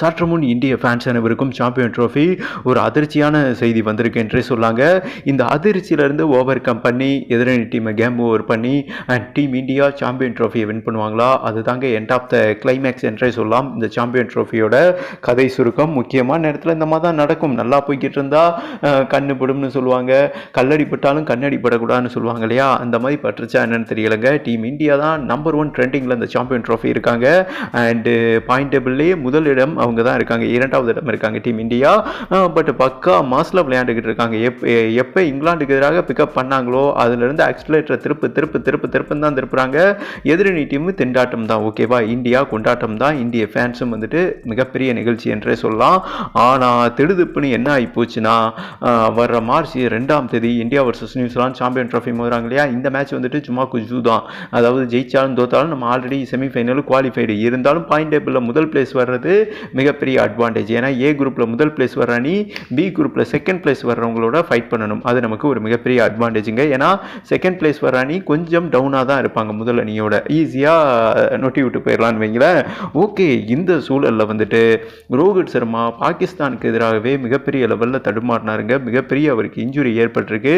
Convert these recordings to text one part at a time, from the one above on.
சற்றுமுன் இந்திய ஃபேன்ஸ் அனைவருக்கும் சாம்பியன் ட்ரோஃபி ஒரு அதிர்ச்சியான செய்தி வந்திருக்கு என்றே சொல்லாங்க. இந்த அதிர்ச்சியிலேருந்து ஓவர் கம் பண்ணி எதிரணி டீமை கேம் ஓவர் பண்ணி அண்ட் டீம் இந்தியா சாம்பியன் ட்ரோஃபியை வின் பண்ணுவாங்களா? அதுதாங்க எண்ட் ஆஃப் த கிளைமேக்ஸ் என்றே சொல்லலாம் இந்த சாம்பியன் ட்ரோஃபியோட கதை சுருக்கம் முக்கியமான நேரத்தில் இந்த மாதிரி தான் நடக்கும். நல்லா போய்கிட்டு இருந்தால் கண்ணு படும்னு சொல்லுவாங்க. கல்லடி பட்டாலும் கண்ணடி படக்கூடாதுன்னு சொல்லுவாங்க இல்லையா? அந்த மாதிரி பட்டுருச்சா என்னன்னு தெரியலங்க. டீம் இந்தியா தான் நம்பர் ஒன் ட்ரெண்டிங்கில் இந்த சாம்பியன் ட்ரோஃபி இருக்காங்க. அண்டு பாயிண்ட் டேபிள்லேயே முதலிடம் அவங்க தான் இருக்காங்க. இரண்டாவது இடம் இருக்காங்க டீம் இந்தியா பட் பக்கா மாசில் விளையாண்டுக்கிட்டு இருக்காங்க. எப் எப்போ இங்கிலாந்துக்கு எதிராக பிக்கப் பண்ணாங்களோ அதுலேருந்து ஆக்சிலேட்டரை திருப்பு திருப்பு திருப்பு திருப்புன்னு தான் திருப்புறாங்க. எதிரணி டீமு திண்டாட்டம் தான் ஓகேவா இந்தியா கொண்டாட்டம் தான். இந்திய ஃபேன்ஸும் வந்துட்டு மிகப்பெரிய நிகழ்ச்சி என்றே சொல்லலாம். ஆனால் திடுதுப்புன்னு என்ன ஆகி போச்சுன்னா வர்ற மார்ச் ரெண்டாம் தேதி India versus New Zealand champion trophy மோதுறாங்க இல்லையா? இந்த மேட்ச் வந்துட்டு சும்மா குஜு தான். அதாவது ஜெயிச்சாலும் தோத்தாலும் நம்ம ஆல்ரெடி செமிஃபைனல் குவாலிஃபைடு இருந்தாலும் பாயிண்ட் டேபிளில் முதல் பிளேஸ் வர்றது மிகப்பெரிய அட்வான்டேஜ் ஏன்னா ஏ குரூப்பில் முதல் பிளேஸ் வர்ற அணி பி குரூப்பில் செகண்ட் பிளேஸ் வர்றவங்களோட ஃபைட் பண்ணணும். அது நமக்கு ஒரு மிகப்பெரிய அட்வான்டேஜுங்க ஏன்னா செகண்ட் பிளேஸ் வர்ற அணி கொஞ்சம் டவுனாக தான் இருப்பாங்க முதல் அணியோட. ஈஸியாக நொட்டி விட்டு போயிடலான்னு வைங்களேன். ஓகே இந்த சூழலில் வந்துட்டு ரோஹித் சர்மா பாகிஸ்தானுக்கு எதிராகவே மிகப்பெரிய லெவலில் தடுமாறினாருங்க. மிகப்பெரிய அவருக்கு இன்ஜுரி ஏற்பட்டிருக்கு.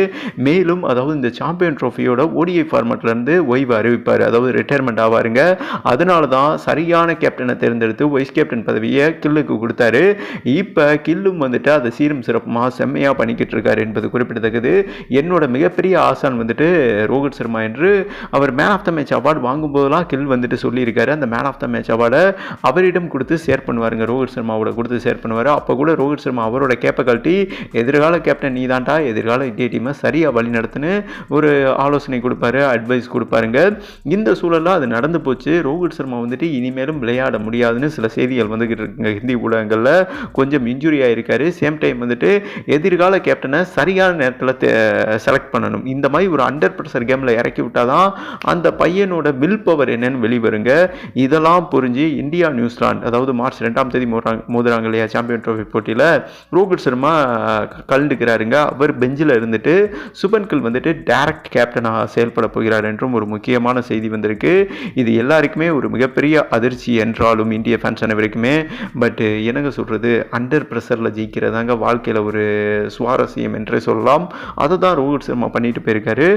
மேலும் அதாவது இந்த சாம்பியன் ட்ரோஃபியோட ஓடிஐ ஃபார்மேட்லேருந்து ஓய்வு அறிவிப்பார். அதாவது ரிட்டையர்மெண்ட் ஆவாருங்க. அதனால தான் சரியான கேப்டனை தேர்ந்தெடுத்து வைஸ் கேப்டன் பதவியை கில்லுக்கு கொடுத்தாரு. இப்போ கில்லும் வந்துட்டு அதை சீரும் சிறப்புமாக செம்மையாக பண்ணிக்கிட்டு இருக்காரு என்பது குறிப்பிடத்தக்கது. என்னோட மிகப்பெரிய ஆசான் வந்துட்டு ரோஹித் சர்மா என்று அவர் man of the match award வாங்கும்போதெல்லாம் Gill வந்துட்டு சொல்லியிருக்காரு. அந்த மேன் ஆஃப் த மேட்ச் அவார்டை அவரிடம் கொடுத்து ஷேர் பண்ணுவாருங்க. ரோஹித் சர்மாவோட கொடுத்து ஷேர் பண்ணுவார். அப்போ கூட ரோஹித் சர்மா அவரோட கேப்பகல்ட்டி எதிர்கால கேப்டன் நீ தான்டா எதிர்கால இந்திய டீமை சரியாக வழி நடத்துன்னு ஒரு ஆலோசனை கொடுப்பாரு அட்வைஸ் கொடுப்பாருங்க. இந்த சூழலில் அது நடந்து போச்சு. ரோஹித் சர்மா வந்துட்டு இனிமேலும் விளையாட முடியாதுன்னு சில செய்திகள் வந்துகிட்டு இருக்குங்க ஹிந்தி ஊடகங்களில் கொஞ்சம் இன்ஜுரி ஆகிருக்காரு சேம் டைம் வந்துட்டு எதிர்கால கேப்டனை சரியான நேரத்தில் செலக்ட் பண்ணணும். இந்த மாதிரி ஒரு அண்டர் ப்ரெஷர் கேமில் இறக்கி விட்டால் தான் அந்த பையனோட வில் பவர் என்னன்னு வெளிவருங்க. இதெல்லாம் புரிஞ்சு இந்தியா நியூசிலாந்து அதாவது மார்ச் ரெண்டாம் தேதி மோதுறாங்க மோதுறாங்க இல்லையா சாம்பியன் ட்ரோஃபி போட்டியில்? ரோஹித் சர்மா கலந்துக்கிறாருங்க. அவர் பெஞ்சில் இருந்துட்டு சுபன்கில் வந்துட்டு டேரக்ட் கேப்டனாக செயல்பட போகிறார் என்றும் ஒரு முக்கியமான செய்தி வந்திருக்கு. இது எல்லாருக்குமே ஒரு மிகப்பெரிய அதிர்ச்சி என்றாலும் இந்திய ஃபேன்ஸ் அனைவருக்குமே பட்டு uh, என்னங்க சொல்கிறது அண்டர் ப்ரெஷரில் ஜெயிக்கிறதாங்க வாழ்க்கையில் ஒரு சுவாரஸ்யம் என்றே சொல்லலாம். அதை தான் ரோஹித் சர்மா பண்ணிட்டு போயிருக்காரு.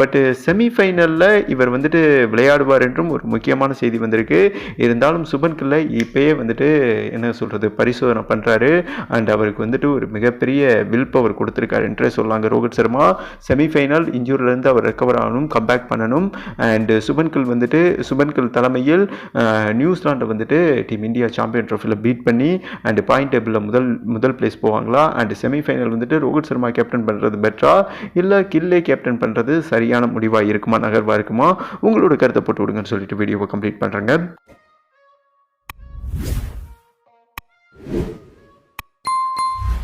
பட்டு செமிஃபைனலில் uh, இவர் வந்துட்டு விளையாடுவார் என்றும் ஒரு முக்கியமான செய்தி வந்திருக்கு. இருந்தாலும் சுபன் இப்போயே இப்பயே வந்துட்டு என்ன சொல்கிறது பரிசோதனை பண்ணுறாரு அண்ட் அவருக்கு வந்துட்டு ஒரு மிகப்பெரிய வில் பவர் கொடுத்துருக்காரு என்றே சொல்லாங்க ரோஹித் சர்மா. செமிஃபைனல் இன்ஜூரிலேருந்து அவர் ரெக்கவர் ஆகணும் கம்பேக் பண்ணணும். அண்டு சுபன் கில் வந்துட்டு சுபன் கில் தலைமையில் நியூசிலாண்டை வந்துட்டு டீம் இந்தியா சாம்பியன் சாம்பியன் ட்ரோஃபியில் பீட் பண்ணி அண்ட் பாயிண்ட் டேபிளில் முதல் முதல் பிளேஸ் போவாங்களா? அண்ட் செமிஃபைனல் வந்துட்டு ரோஹித் சர்மா கேப்டன் பண்ணுறது பெட்டரா இல்லை கில்லே கேப்டன் பண்ணுறது சரியான முடிவாக இருக்குமா நகர்வாக இருக்குமா? உங்களோட கருத்தை போட்டு விடுங்கன்னு சொல்லிட்டு வீடியோவை கம்ப்ளீட் பண்ணுறேங்க